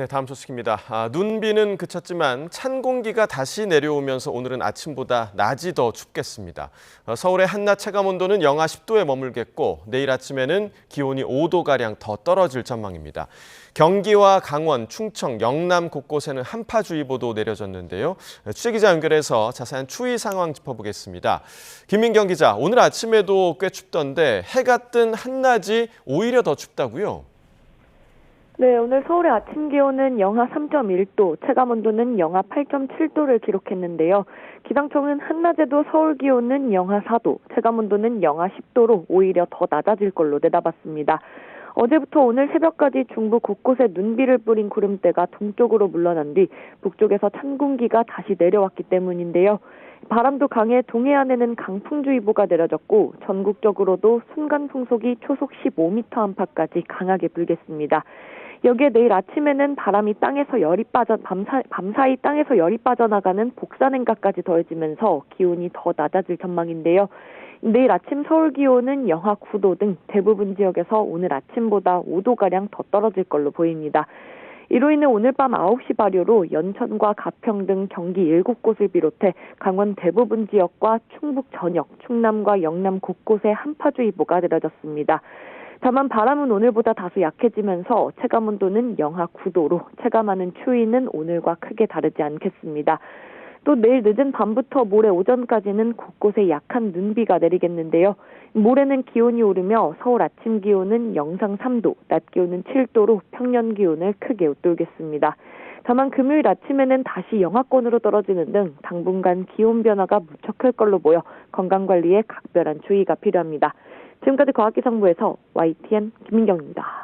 네, 다음 소식입니다. 아, 눈비는 그쳤지만 찬 공기가 다시 내려오면서 오늘은 아침보다 낮이 더 춥겠습니다. 어, 서울의 한낮 체감 온도는 영하 10도에 머물겠고 내일 아침에는 기온이 5도 가량 더 떨어질 전망입니다. 경기와 강원, 충청, 영남 곳곳에는 한파주의보도 내려졌는데요. 취재기자 연결해서 자세한 추위 상황 짚어보겠습니다. 김민경 기자, 오늘 아침에도 꽤 춥던데 해가 뜬 한낮이 오히려 더 춥다고요? 네, 오늘 서울의 아침 기온은 영하 3.1도, 체감 온도는 영하 8.7도를 기록했는데요. 기상청은 한낮에도 서울 기온은 영하 4도, 체감 온도는 영하 10도로 오히려 더 낮아질 걸로 내다봤습니다. 어제부터 오늘 새벽까지 중부 곳곳에 눈비를 뿌린 구름대가 동쪽으로 물러난 뒤 북쪽에서 찬 공기가 다시 내려왔기 때문인데요. 바람도 강해 동해안에는 강풍주의보가 내려졌고 전국적으로도 순간 풍속이 초속 15m 안팎까지 강하게 불겠습니다. 여기에 내일 아침에는 바람이 땅에서 열이 빠져 밤사, 밤사이 땅에서 열이 빠져나가는 복사냉각까지 더해지면서 기온이 더 낮아질 전망인데요. 내일 아침 서울 기온은 영하 9도 등 대부분 지역에서 오늘 아침보다 5도가량 더 떨어질 걸로 보입니다. 이로 인해 오늘 밤 9시 발효로 연천과 가평 등 경기 7곳을 비롯해 강원 대부분 지역과 충북 전역, 충남과 영남 곳곳에 한파주의보가 내려졌습니다. 다만 바람은 오늘보다 다소 약해지면서 체감 온도는 영하 9도로 체감하는 추위는 오늘과 크게 다르지 않겠습니다. 또 내일 늦은 밤부터 모레 오전까지는 곳곳에 약한 눈비가 내리겠는데요. 모레는 기온이 오르며 서울 아침 기온은 영상 3도, 낮 기온은 7도로 평년 기온을 크게 웃돌겠습니다. 다만 금요일 아침에는 다시 영하권으로 떨어지는 등 당분간 기온 변화가 무척 클 걸로 보여 건강 관리에 각별한 주의가 필요합니다. 지금까지 과학기상부에서 YTN 김민경입니다.